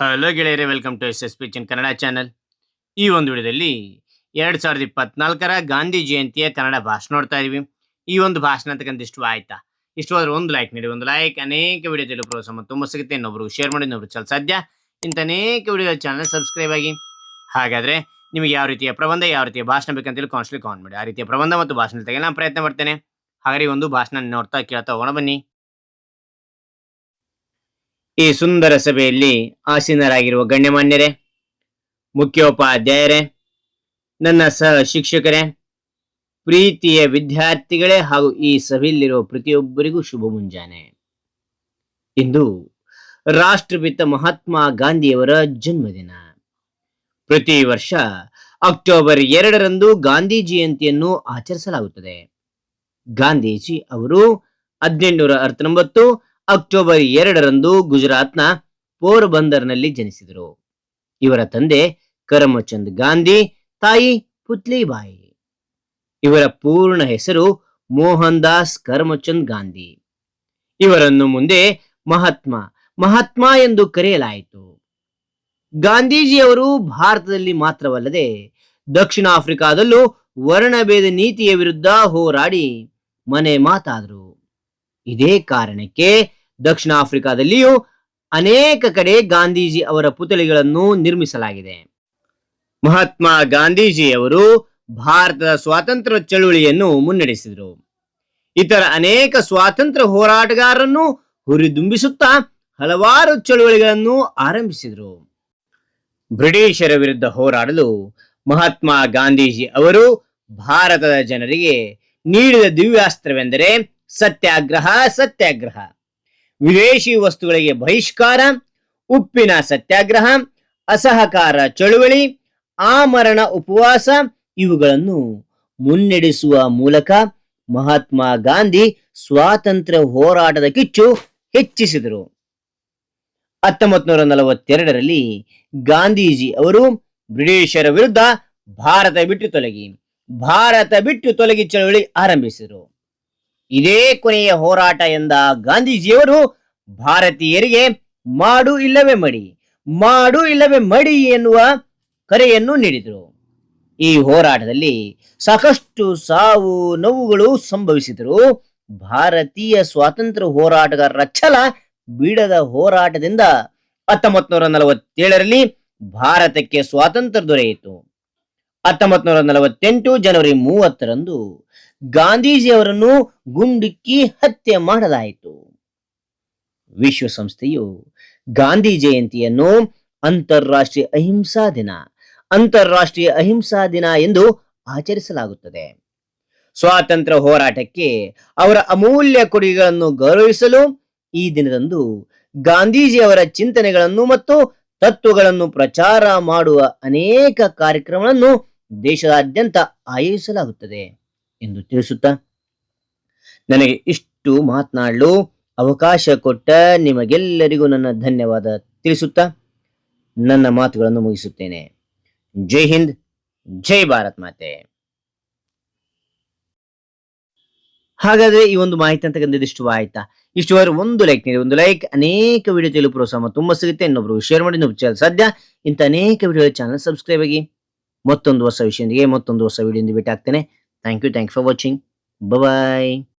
Hello ಗೆಳೆಯರೆ welcome to S S P Chin Kannada channel ಈ ಒಂದು ವಿಡಿಯೋದಲ್ಲಿ ಎರಡು ಸಾವಿರದ ಇಪ್ಪತ್ನಾಲ್ಕರ ಗಾಂಧಿ ಜಯಂತಿಯ ಕನ್ನಡ ಭಾಷಣ ನೋಡ್ತಾ ಇದೀವಿ. ಈ ಒಂದು ಭಾಷಣ ಅಂತಕ್ಕಂಥ ಇಷ್ಟು ಆಯ್ತಾ? ಇಷ್ಟವಾದ್ರೆ ಒಂದು ಲೈಕ್ ನೀಡಿ, ಒಂದು ಲೈಕ್ ಅನೇಕ ವಿಡಿಯೋದಲ್ಲಿ ಪ್ರೋತ್ಸಾಹ ಮತ್ತು ತುಂಬ ಸಿಗುತ್ತೆ. ಇನ್ನೊಬ್ರು ಶೇರ್ ಮಾಡಿ, ಇನ್ನೊಬ್ರು ಚಲ ಸಾಧ್ಯ. ಇಂಥ ಅನೇಕ ವಿಡಿಯೋ ಚಾನಲ್ ಸಬ್ಸ್ಕ್ರೈಬ್ ಆಗಿ. ಹಾಗಾದ್ರೆ ನಿಮಗೆ ಯಾವ ರೀತಿಯ ಪ್ರಬಂಧ, ಯಾವ ರೀತಿಯ ಭಾಷಣ ಬೇಕಂತೇಳಿ ಕಾನ್ಸ್ಟ್ಲಿ ಕಾನ್ ಮಾಡಿ. ಆ ರೀತಿಯ ಪ್ರಬಂಧ ಮತ್ತು ಭಾಷಣ ತೆಗೆಯಲು ನಾನು ಪ್ರಯತ್ನ ಮಾಡ್ತೇನೆ. ಈ ಒಂದು ಭಾಷಣ ನೋಡ್ತಾ ಕೇಳ್ತಾ ಹೋಗೋಣ ಬನ್ನಿ. ಈ ಸುಂದರ ಸಭೆಯಲ್ಲಿ ಆಸೀನರಾಗಿರುವ ಗಣ್ಯಮಾನ್ಯರೇ, ಮುಖ್ಯೋಪಾಧ್ಯಾಯರೇ, ನನ್ನ ಸಹ ಶಿಕ್ಷಕರೇ, ಪ್ರೀತಿಯ ವಿದ್ಯಾರ್ಥಿಗಳೇ ಹಾಗೂ ಈ ಸಭೆಯಲ್ಲಿರುವ ಪ್ರತಿಯೊಬ್ಬರಿಗೂ ಶುಭ ಮುಂಜಾನೆ. ಇಂದು ರಾಷ್ಟ್ರಪಿತ ಮಹಾತ್ಮ ಗಾಂಧಿಯವರ ಜನ್ಮದಿನ. ಪ್ರತಿ ವರ್ಷ ಅಕ್ಟೋಬರ್ ಎರಡರಂದು ಗಾಂಧಿ ಜಯಂತಿಯನ್ನು ಆಚರಿಸಲಾಗುತ್ತದೆ. ಗಾಂಧೀಜಿ ಅವರು ಹದಿನೆಂಟುನೂರ ಹತ್ತೊಂಬತ್ತು ಅಕ್ಟೋಬರ್ ಎರಡರಂದು ಗುಜರಾತ್ನ ಪೋರ್ಬಂದರ್ನಲ್ಲಿ ಜನಿಸಿದರು. ಇವರ ತಂದೆ ಕರಮಚಂದ್ ಗಾಂಧಿ, ತಾಯಿ ಪುತ್ಲಿಬಾಯಿ. ಇವರ ಪೂರ್ಣ ಹೆಸರು ಮೋಹನ್ ದಾಸ್ ಕರಮಚಂದ್ ಗಾಂಧಿ. ಇವರನ್ನು ಮುಂದೆ ಮಹಾತ್ಮ ಮಹಾತ್ಮ ಎಂದು ಕರೆಯಲಾಯಿತು. ಗಾಂಧೀಜಿಯವರು ಭಾರತದಲ್ಲಿ ಮಾತ್ರವಲ್ಲದೆ ದಕ್ಷಿಣ ಆಫ್ರಿಕಾದಲ್ಲೂ ವರ್ಣಭೇದ ನೀತಿಯ ವಿರುದ್ಧ ಹೋರಾಡಿ ಮನೆ ಮಾತಾದರು. ಇದೇ ಕಾರಣಕ್ಕೆ ದಕ್ಷಿಣ ಆಫ್ರಿಕಾದಲ್ಲಿಯೂ ಅನೇಕ ಕಡೆ ಗಾಂಧೀಜಿ ಅವರ ಪುತಳಿಗಳನ್ನು ನಿರ್ಮಿಸಲಾಗಿದೆ. ಮಹಾತ್ಮ ಗಾಂಧೀಜಿ ಅವರು ಭಾರತದ ಸ್ವಾತಂತ್ರ್ಯ ಚಳುವಳಿಯನ್ನು ಮುನ್ನಡೆಸಿದರು. ಇತರ ಅನೇಕ ಸ್ವಾತಂತ್ರ್ಯ ಹೋರಾಟಗಾರರನ್ನು ಹುರಿದುಂಬಿಸುತ್ತಾ ಹಲವಾರು ಚಳುವಳಿಗಳನ್ನು ಆರಂಭಿಸಿದರು. ಬ್ರಿಟಿಷರ ವಿರುದ್ಧ ಹೋರಾಡಲು ಮಹಾತ್ಮ ಗಾಂಧೀಜಿ ಅವರು ಭಾರತದ ಜನರಿಗೆ ನೀಡಿದ ದಿವ್ಯಾಸ್ತ್ರವೆಂದರೆ ಸತ್ಯಾಗ್ರಹ ಸತ್ಯಾಗ್ರಹ. ವಿದೇಶಿ ವಸ್ತುಗಳಿಗೆ ಬಹಿಷ್ಕಾರ, ಉಪ್ಪಿನ ಸತ್ಯಾಗ್ರಹ, ಅಸಹಕಾರ ಚಳುವಳಿ, ಆಮರಣ ಉಪವಾಸ ಇವುಗಳನ್ನು ಮುನ್ನಡೆಸುವ ಮೂಲಕ ಮಹಾತ್ಮ ಗಾಂಧಿ ಸ್ವಾತಂತ್ರ್ಯ ಹೋರಾಟದ ಕಿಚ್ಚು ಹೆಚ್ಚಿಸಿದರು. ಹತ್ತೊಂಬತ್ತು ನೂರ ನಲವತ್ತೆರಡರಲ್ಲಿ ಗಾಂಧೀಜಿ ಅವರು ಬ್ರಿಟಿಷರ ವಿರುದ್ಧ ಭಾರತ ಬಿಟ್ಟು ತೊಲಗಿ, ಭಾರತ ಬಿಟ್ಟು ತೊಲಗಿ ಚಳವಳಿ ಆರಂಭಿಸಿದರು. ಇದೇ ಕೊನೆಯ ಹೋರಾಟ ಎಂದ ಗಾಂಧೀಜಿಯವರು ಭಾರತೀಯರಿಗೆ ಮಾಡು ಇಲ್ಲವೇ ಮಡಿ, ಮಾಡು ಇಲ್ಲವೇ ಮಡಿ ಎನ್ನುವ ಕರೆಯನ್ನು ನೀಡಿದರು. ಈ ಹೋರಾಟದಲ್ಲಿ ಸಾಕಷ್ಟು ಸಾವು ನೋವುಗಳು ಸಂಭವಿಸಿದರು. ಭಾರತೀಯ ಸ್ವಾತಂತ್ರ್ಯ ಹೋರಾಟಗಾರರ ಛಲ ಬೀಡದ ಹೋರಾಟದಿಂದ ಹತ್ತೊಂಬತ್ತು ನೂರ ನಲವತ್ತೇಳರಲ್ಲಿ ಭಾರತಕ್ಕೆ ಸ್ವಾತಂತ್ರ್ಯ ದೊರೆಯಿತು. ಹತ್ತೊಂಬತ್ತು ನೂರ ನಲವತ್ತೆಂಟು ಜನವರಿ ಮೂವತ್ತರಂದು ಗಾಂಧೀಜಿಯವರನ್ನು ಗುಂಡಿಕ್ಕಿ ಹತ್ಯೆ ಮಾಡಲಾಯಿತು. ವಿಶ್ವಸಂಸ್ಥೆಯು ಗಾಂಧಿ ಜಯಂತಿಯನ್ನು ಅಂತಾರಾಷ್ಟ್ರೀಯ ಅಹಿಂಸಾ ದಿನ, ಅಂತಾರಾಷ್ಟ್ರೀಯ ಅಹಿಂಸಾ ದಿನ ಎಂದು ಆಚರಿಸಲಾಗುತ್ತದೆ. ಸ್ವಾತಂತ್ರ್ಯ ಹೋರಾಟಕ್ಕೆ ಅವರ ಅಮೂಲ್ಯ ಕೊಡುಗೆಗಳನ್ನು ಗೌರವಿಸಲು ಈ ದಿನದಂದು ಗಾಂಧೀಜಿಯವರ ಚಿಂತನೆಗಳನ್ನು ಮತ್ತು ತತ್ವಗಳನ್ನು ಪ್ರಚಾರ ಮಾಡುವ ಅನೇಕ ಕಾರ್ಯಕ್ರಮಗಳನ್ನು ದೇಶದಾದ್ಯಂತ ಆಯೋಜಿಸಲಾಗುತ್ತದೆ ಎಂದು ತಿಳಿಸುತ್ತಾ, ನನಗೆ ಇಷ್ಟು ಮಾತನಾಡಲು ಅವಕಾಶ ಕೊಟ್ಟ ನಿಮಗೆಲ್ಲರಿಗೂ ನನ್ನ ಧನ್ಯವಾದ ತಿಳಿಸುತ್ತಾ, ನನ್ನ ಮಾತುಗಳನ್ನು ಮುಗಿಸುತ್ತೇನೆ. ಜೈ ಹಿಂದ್, ಜೈ ಭಾರತ್ ಮಾತೆ. ಹಾಗಾದ್ರೆ ಈ ಒಂದು ಮಾಹಿತಿ ಅಂತಕ್ಕಂಥದ್ದು ಇಷ್ಟು ಆಯ್ತಾ? ಇಷ್ಟವಾದ್ರೆ ಒಂದು ಲೈಕ್ ನೀಡಿ, ಒಂದು ಲೈಕ್ ಅನೇಕ ವಿಡಿಯೋ ತಿಳಿದು ಪ್ರೋತ್ಸಾಹ ತುಂಬ ಸಿಗುತ್ತೆ. ಇನ್ನೊಬ್ರು ಶೇರ್ ಮಾಡಿ, ಇನ್ನೊಬ್ರು ಚಾನಲ್ ಸಾಧ್ಯ? ಇಂಥ ಅನೇಕ ವಿಡಿಯೋ ಚಾನಲ್ ಸಬ್ಸ್ಕ್ರೈಬ್ ಆಗಿ ಮತ್ತೊಂದು ಹೊಸ ವಿಷಯದೊಂದಿಗೆ, ಮತ್ತೊಂದು ಹೊಸ ವಿಡಿಯೋ ಭೇಟಿ ಆಗ್ತೇನೆ thank you thank for watching bye